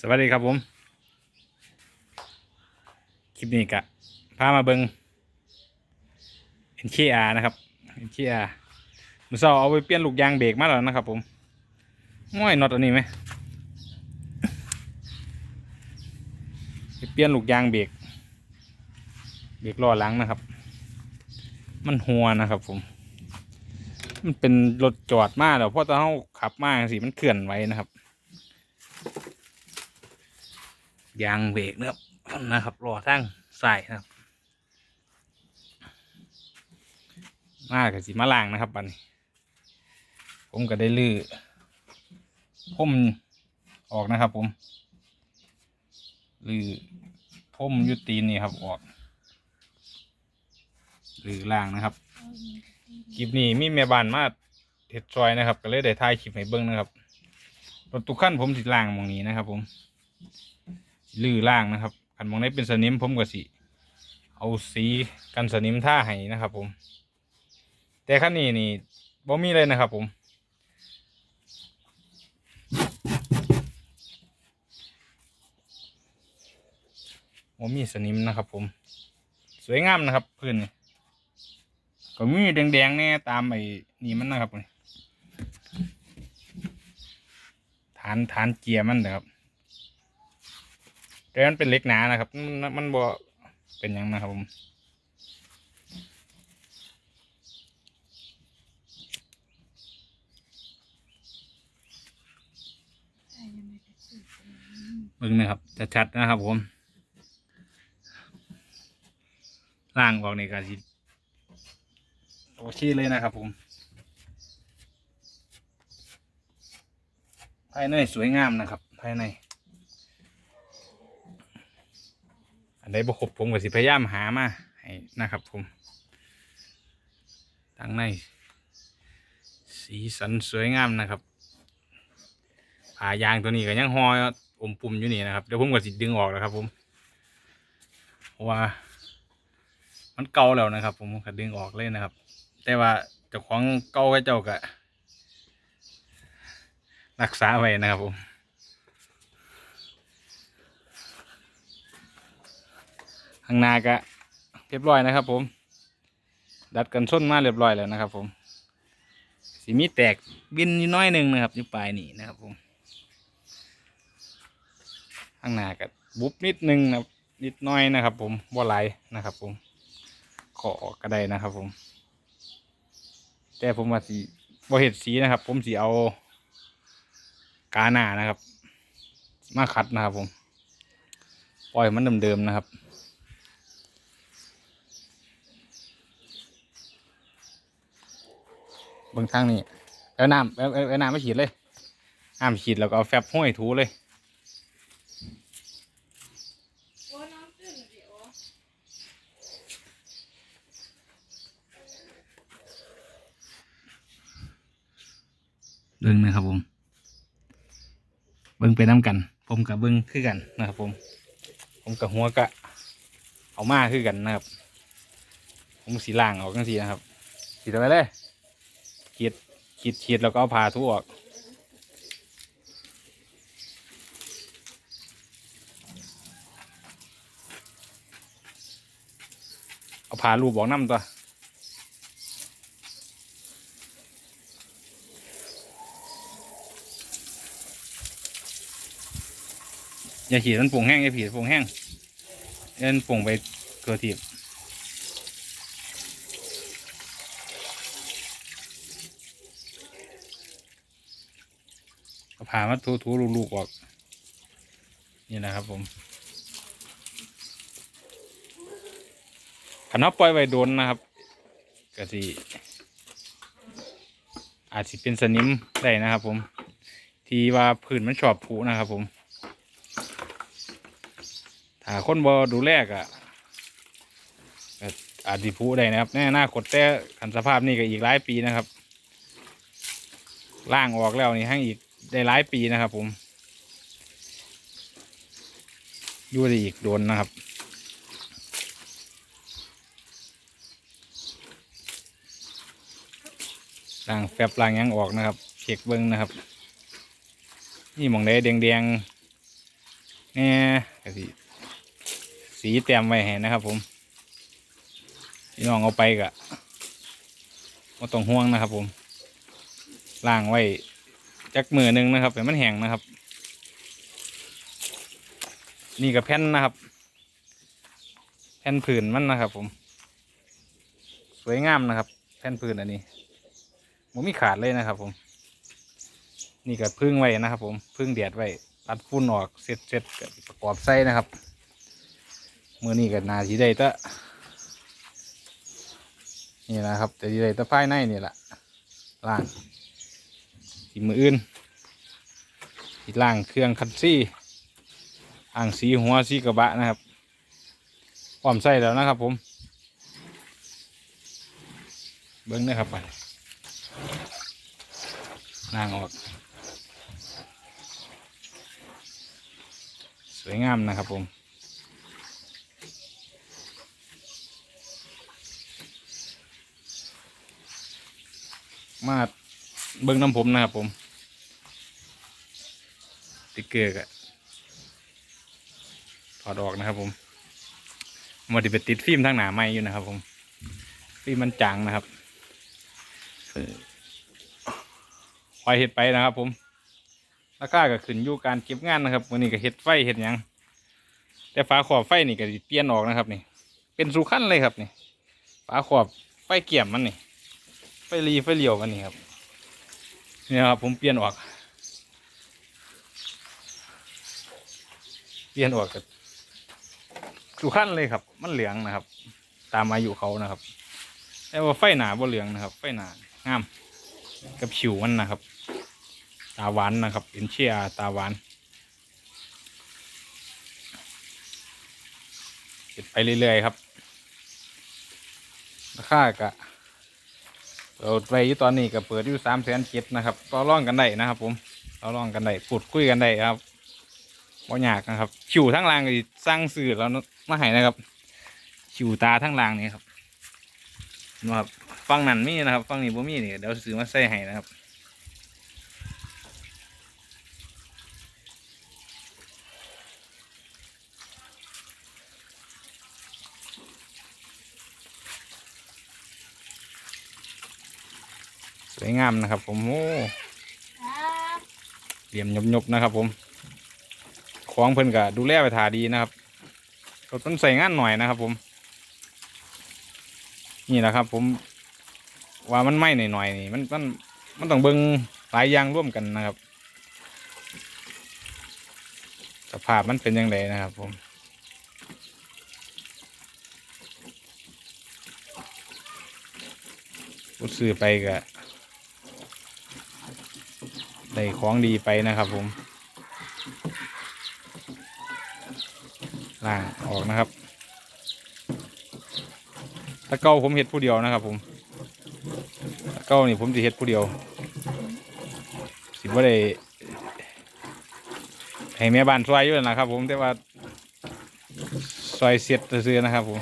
สวัสดีครับผม คลิปนี้กะพามาเบิง NKR นะครับ NKR มือเสาเอาไปเปลี่ยนลูกยางเบรกมาแล้วนะครับผมง่อยน็อตอันนี้ไหมไปเปลี่ยนลูกยางเบรกเบรกล้อหลังนะครับ มันหัวนะครับผม มันเป็นรถจอดมาแล้วเพราะตอนเขาขับมาสิมันเคลื่อนไหวนะครับ ยางเบรกนะครับนะครับรอทั้งใส่นะครับมากับสีมาล่างนะครับบัดนผมก็ได้ลื้อพ่มออกนะครับ ผมลื้อพ่มยุตีนนี่ครับออกลื้อล่างนะครับคลิปนี้มีแม่บ้านมาเห็ดซอยนะครับ ก็เลยได้ถ่ายคลิปให้เบิ้งนะครับรถตุกขั้นผมสิล่างมองนี้นะครับ ผม ลื้อล่างนะครับคันมองนี้เป็นสนิมผมก็สิ เอาสีกันสนิมท่าให้นะครับ ผม แต่ขั้นนี้นี่บ่มีเลยนะครับ ผม บ่มีสนิมนะครับ ผม สวยงามนะครับพื้นนี่ก็มีแดงๆเนี่ยตามไอ้นี่มันนะครับนี่ฐานฐานเกียร์มันนะครับ แต่มันเป็นเล็กหนานะครับ มันมันบ่เป็นยังนะครับผมเบิ่งนะครับชัดๆนะครับผมล่างออกในการสิโอเคเลยนะครับผมภายในสวยงามนะครับ ภายใน อันใดบครบผมก็สิพยายามหามาให้นะครับ ผมทางใน สีสันสวยงามนะครับผายางตัวนี้ก็ยังหอยอมปุ่มอยู่นี่นะครับเดี๋ยวผมก็สิดึงออกแล้วครับ ผมเพราะว่า มันเก่าแล้วนะครับ ผมก็ดึงออกเลยนะครับ แต่ว่าเจ้าของเก่ากับเจ้าก็รักษาไว้นะครับผม ข้างหน้าก็เรียบร้อยนะครับ ผม ดัดกันส้นมาเรียบร้อยแล้วนะครับ ผมสีมีแตกบินอยู่น้อยหนึ่งนะครับอยู่ปลายนี่นะครับ ผมข้างหน้าก็บุบนิดนึงนะครับนิดน้อยนะครับ ผมบ่ไหลนะครับ ผมขอก็ได้นะครับ ผม แต่ผมว่าสีบ่เห็ดสีนะครับ ผมสีเอากาหน้านะครับ มาขัดนะครับ ผม ปล่อยมันเดิมๆนะครับ เบื้องทางนี้แล้วน้ำแล้วแล้วน้ำไม่ฉีดเลยน้ำฉีดแล้วก็เอาแฟบห้อยถูเลยโอ้น้ำตื้นเหรอพี่โอ้เบิ้งนะครับผม เบิ้งไปน้ำกัน ผมกับเบิ้งคือกันนะครับผม ผมกับหัวกะ เอามาคือกันนะครับ ผมสีล่างออกกันสีนะครับขีดเอาไปเลย ขีดขีดขีดแล้วก็เอาผ่าทุออกเอาผ่ารูปบอกน้ำตัวอย่าขีดมันปุ่งแห้งอย่าขีดปุ่งแห้งเอ็นปุ่งไปเกลือทีบ ผ่ามาทูทูลูกๆออกนี่นะครับผมขันเอาปล่อยไว้โดนนะครับก็สิอาจสิเป็นสนิมได้นะครับ ผม ที่ว่าพื้นมันชอบผุนะครับ ผมถ้าคนบอดูแลกอะอาจสิพูได้นะครับแน่หน้าคตแต่ขันสภาพนี่ก็อีกหลายปีนะครับล่างออกแล้วนี่ให้งอีก ได้หลายปีนะครับ ผม อยู่ได้อีกโดนนะครับล่างแฟบล่างยังออกนะครับเช็คเบิ้งนะครับ นี่หมองใดแดงเนี่ยกะสิสีเตรียมไว้ให้นนะครับ ผมพี่น้องเอาไปกะไม่ต้องห่วงนะครับ ผมล้างไว้ จักมือหนึ่งนะครับให้มันแห้งนะครับ นี่กับแผ่นนะครับ แผ่นผืนมันนะครับ ผม สวยงามนะครับ แผ่นผืนอันนี้ผมมีขาดเลยนะครับ ผม นี่ก็พึ่งไว้นะครับ ผมพึ่งเดียดไว้ตัดฟุ้นออกเสร็จเสร็จประกอบใส่นะครับมือนี้ก็นาสีได้ตะนี่นะครับแต่ดีได้ตะภายในนี่แหละล่างีมืออื่นสีล่างเครื่องคันซี่อ่างสีหัวสีกระบะนะครับพร้อมใส่แล้วนะครับผมเบิ้งนะครับไปล่างออก สวยงามนะครับผมมา เบิ้งน้ำผมนะครับผมติ๊กเกอร์กะถอดออกนะครับ ผมมาดิไปติดฟิล์มทางหนาไม้อยู่นะครับ ผมฟิล์มมันจางนะครับคอยเห็ดไปนะครับ ผมราคาก็ขึ้นอยู่การเก็บงานนะครับวันนี้ก็เห็ดไฟเห็ดยังแต่ฝาขอบไฟนี่ก็สิเปลี่ยนออกนะครับนี่ เป็นสุขั้นเลยครับนี่ฝาขอบไฟเกี่ยมมันนี่ไฟรีไฟเหลียวมันนี่ครับ นี่นะครับผมเปลี่ยนออก เปลี่ยนออกกับสุขั้นเลยครับ มันเหลืองนะครับ ตามอายุเขานะครับ แต่ว่าไฟหนาบ่เหลืองนะครับ ไฟหนางาม กับผิวมันนะครับ ตาหวานนะครับเป็นเชียตาหวานเก็บไปเรื่อยๆครับราคากะ เราไปอยู่ตอนนี้ก็เปิดอยู่สามแสนเจ็ดนะครับต่อรองกันได้นะครับ ผมต่อรองกันได้พูดคุยกันได้ครับบ่ยากนะครับชิวทั้งรางก็สิสร้างสื่อแล้วมาให้นะครับชิวตาทั้งรางนี่ครับนะครับฟังนั่นมีนะครับ ฟังนี่บ่มีนี่เดี๋ยวซื้อมาใส่ให้นะครับ สวยงามนะครับ ผมโอ้ครับเหลี่ยมยบๆนะครับ ผมของเพิ่นก็ดูแลไปทาดีนะครับรถมันใส่งานหน่อยนะครับ ผม นี่แหละครับ ผม ว่ามันไหม้หน่อยๆนี่มันมันมันต้องเบิ่งหลายอย่างร่วมกันนะครับ สภาพมันเป็นยังไงนะครับ ผมผู้ซื้อไปก็ ได้ของดีไปนะครับผมล่างออกนะครับตะเก้าผมเห็ดผู้เดียวนะครับ ผมตะเก้านี่ผมจะเห็ดผู้เดียว สิว่าได้ให้แม่บ้านซอยอยู่นั่นนะครับ ผมแต่ว่าซอยเสียดซื้อนะครับ ผม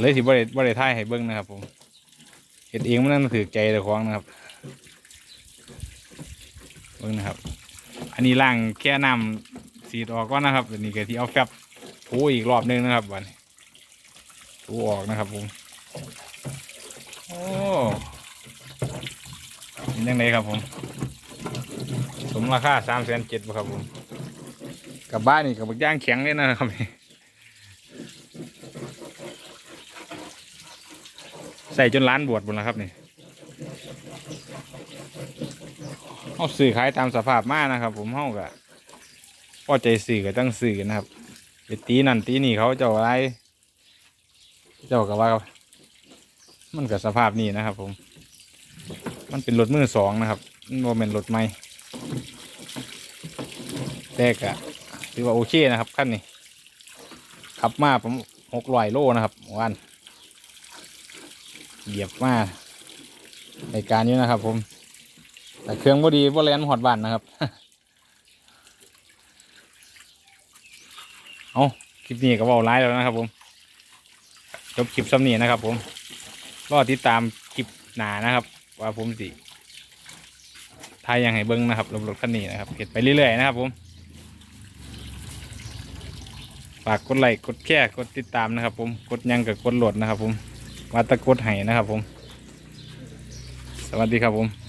เลยสิบ่ได้บ่ได้ท่ายให้เบิ้งนะครับ ผมเห็ดเองมันนั่นถือใจเจ้าของนะครับ เบิ่งนะครับ อันนี้ล่างแค่น้ำสีดออกก่อนนะครับอันนี้ก็ที่เอาแฟบถูอีกรอบนึงนะครับวันถูออกนะครับผมโอ้เป็นยังไงครับผม สมราคาสามแสนเจ็ดครับผมกับบ้านนี่กับบักย่างแข็งเลยนะครับนี่ใส่จนร้านบวชหมดแล้วครับนี่ เขาสื่อขายตามสภาพมากนะครับ ผมเขาก็พอใจสื่อก็ตั้งสื่อนะครับไปตีนั่นตีนี่เขาเจ้าอะไร เจ้าก็ว่า มันกับสภาพนี้นะครับ ผม มันเป็นรถมือสองนะครับมันโมเป็นรถใหม่แต่ก็ถือว่าโอเคนะครับขั้นนี้ขับมาผมหกร้อยโลนะครับวันเหยียบมาในการนี้นะครับผม แต่เครื่องบ่ดีบ่แลนหอดบ้านนะครับ เอาคลิปนี้ก็ว่าร้ายแล้วนะครับ ผม จบคลิปซ้ำนี้นะครับ ผม รอติดตามคลิปหนานะครับ ว่าผมสิทายยังให้เบิ้งนะครับรถรถคันนี้นะครับเก็บไปเรื่อยๆนะครับ ผม ฝากกดไลค์กดแชร์กดติดตามนะครับ ผม กดยังกับกดโหลดนะครับ ผมว่าตะกดให้นะครับ ผม สวัสดีครับผม